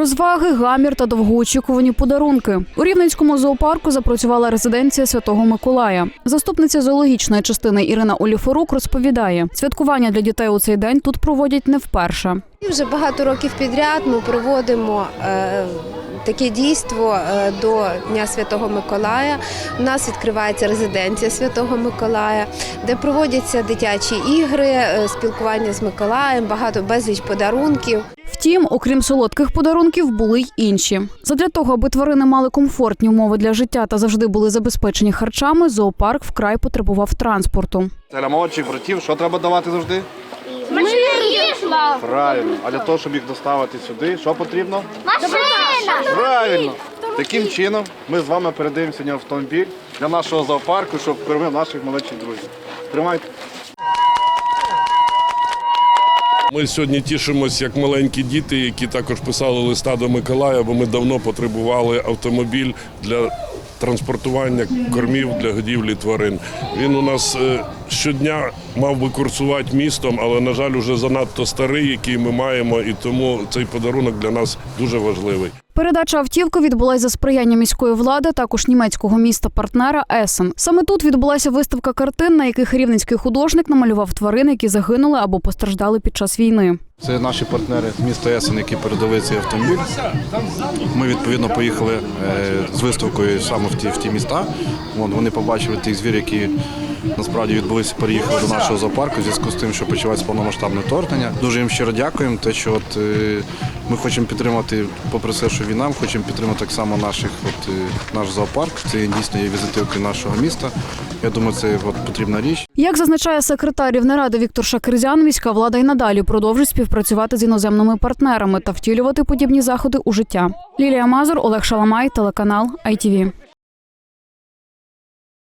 Розваги, гамір та довгоочікувані подарунки. У Рівненському зоопарку запрацювала резиденція Святого Миколая. Заступниця зоологічної частини Ірина Оліфорук розповідає, святкування для дітей у цей день тут проводять не вперше. Вже багато років підряд ми проводимо е, таке дійство е, до Дня Святого Миколая. У нас відкривається резиденція Святого Миколая, де проводяться дитячі ігри, е, спілкування з Миколаєм, багато безліч подарунків. Втім, окрім солодких подарунків, були й інші. Задля того, аби тварини мали комфортні умови для життя та завжди були забезпечені харчами, зоопарк вкрай потребував транспорту. Для молодших братів що треба давати завжди? Правильно. А для того, щоб їх доставити сюди, що потрібно? Машина! Правильно. Таким чином ми з вами передаємо сьогодні автомобіль для нашого зоопарку, щоб кормив наших молодших друзів. Тримайте. Ми сьогодні тішимося як маленькі діти, які також писали листа до Миколая, бо ми давно потребували автомобіль для транспортування кормів для годівлі тварин. Він у нас е, щодня мав би курсувати містом, але на жаль, уже занадто старий, який ми маємо, і тому цей подарунок для нас дуже важливий. Передача автівки відбулася за сприяння міської влади, також німецького міста партнера Есен. Саме тут відбулася виставка картин, на яких рівненський художник намалював тварин, які загинули або постраждали під час війни. Це наші партнери з міста Есен, які передали цей автомобіль. Ми відповідно поїхали е, з виставкою саме в ті, в ті міста. Вон, вони побачили тих звір, які насправді відбулися, переїхали до нашого зоопарку в зв'язку з тим, що почалось повномасштабне вторгнення. Дуже їм щиро дякуємо. Те, що от, е, ми хочемо підтримати, попри все, що війна, ми хочемо підтримати так само наших, от, е, наш зоопарк. Це дійсно є візитівки нашого міста. Я думаю, це от, потрібна річ. Як зазначає секретар Рівнеради Віктор Шакирзян, міська влада й надалі продовжить співпрацювати з іноземними партнерами та втілювати подібні заходи у життя. Лілія Мазур, Олег Шаламай, телеканал ITV.